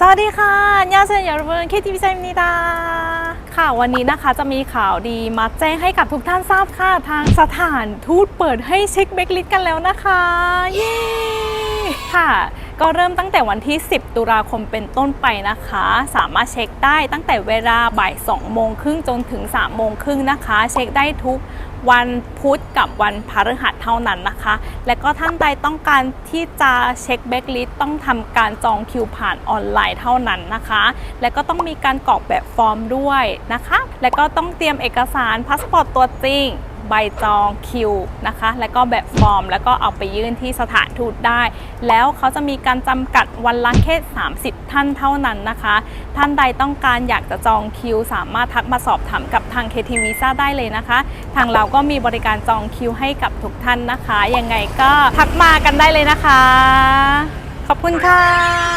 สวัสดีค่ะยาเซนยารุเบิร์นเคทีวิซามินิดาค่ะวันนี้นะคะจะมีข่าวดีมาแจ้งให้กับทุกท่านทราบค่ะ ทางสถานทูตเปิดให้เช็คเบรกลิสกันแล้วนะคะ เย้ ค่ะ ก็เริ่มตั้งแต่วันที่ 10 ตุลาคมเป็นต้นไปนะคะ สามารถเช็คได้ตั้งแต่เวลาบ่าย2โมงครึ่งจนถึง3โมงครึ่งนะคะ เช็คได้ทุกวันพุธกับวันพฤหัสเท่านั้นนะคะ และก็ท่านใดต้องการที่จะเช็คเบคลิสต้องทำการจองคิวผ่านออนไลน์เท่านั้นนะคะ และก็ต้องมีการกรอกแบบฟอร์มด้วยนะคะ และก็ต้องเตรียมเอกสารพาสปอร์ตตัวจริง ใบจองคิวนะคะ แล้วก็แบบฟอร์ม แล้วก็เอาไปยื่นที่สถานทูตได้ แล้วเขาจะมีการจำกัดวันละแค่ 30 ท่านเท่านั้นนะคะ ท่านใดต้องการอยากจะจองคิว สามารถทักมาสอบถามกับทาง KT Visa ได้เลยนะคะ ทางเราก็มีบริการจองคิวให้กับทุกท่านนะคะ ยังไงก็ทักมากันได้เลยนะคะ ขอบคุณค่ะ